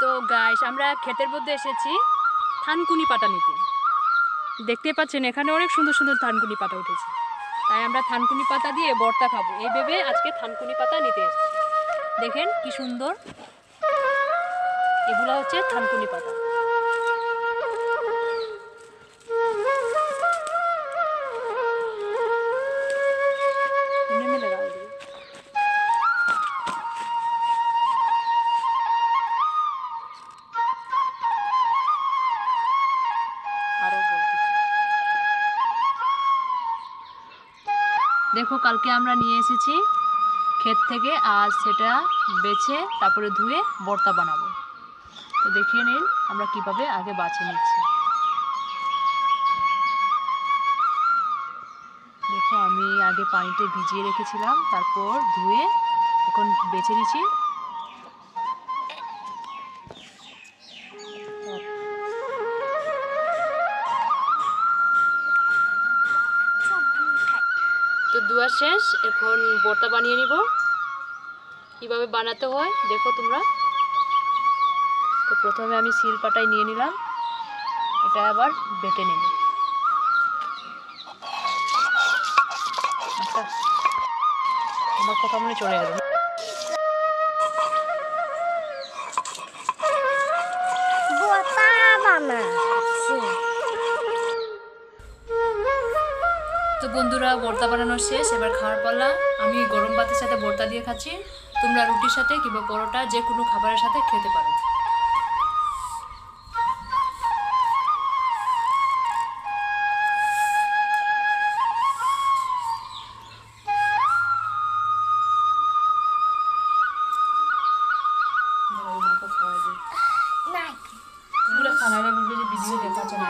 তো গাইস আমরা ক্ষেতের মধ্যে এসেছি থানকুনি পাতা নিতে। দেখতে পাচ্ছেন, এখানে অনেক সুন্দর সুন্দর থানকুনি পাতা উঠেছে। তাই আমরা থানকুনি পাতা দিয়ে বর্তা খাব। এই ভেবে আজকে থানকুনি পাতা নিতে এসেছি। দেখেন কি সুন্দর। এগুলো হচ্ছে থানকুনি পাতা। দেখো, কালকে আমরা নিয়ে এসেছি ক্ষেত থেকে, আর সেটা বেছে তারপরে ধুয়ে বর্তা বানাবো। তো দেখিয়ে নিন আমরা কীভাবে আগে বাছে নিচ্ছি। দেখো, আমি আগে পানিতে ভিজিয়ে রেখেছিলাম, তারপর ধুয়ে এখন বেছে নিচ্ছি। তো দুয়া শেষ, এখন বর্তা বানিয়ে নিব। কীভাবে বানাতে হয়, দেখো তোমরা। তো প্রথমে আমি শিল পাটায় নিয়ে নিলাম। এটা আবার বেটে নেব। আচ্ছা আমার কথা মনে চলে গেল। বোতা তো বন্ধুরা ভর্তা বানানো শেষ। এবার খাওয়ার পাল্লা আমি গরম ভাতের সাথে ভর্তা দিয়ে খাচ্ছি। তোমরা রুটির সাথে কিংবা পরোটা যে কোনো খাবারের সাথে খেতে পারো। নাই তোমরা খানারে বলবে যে ভিডিও দেখাচ্ছ না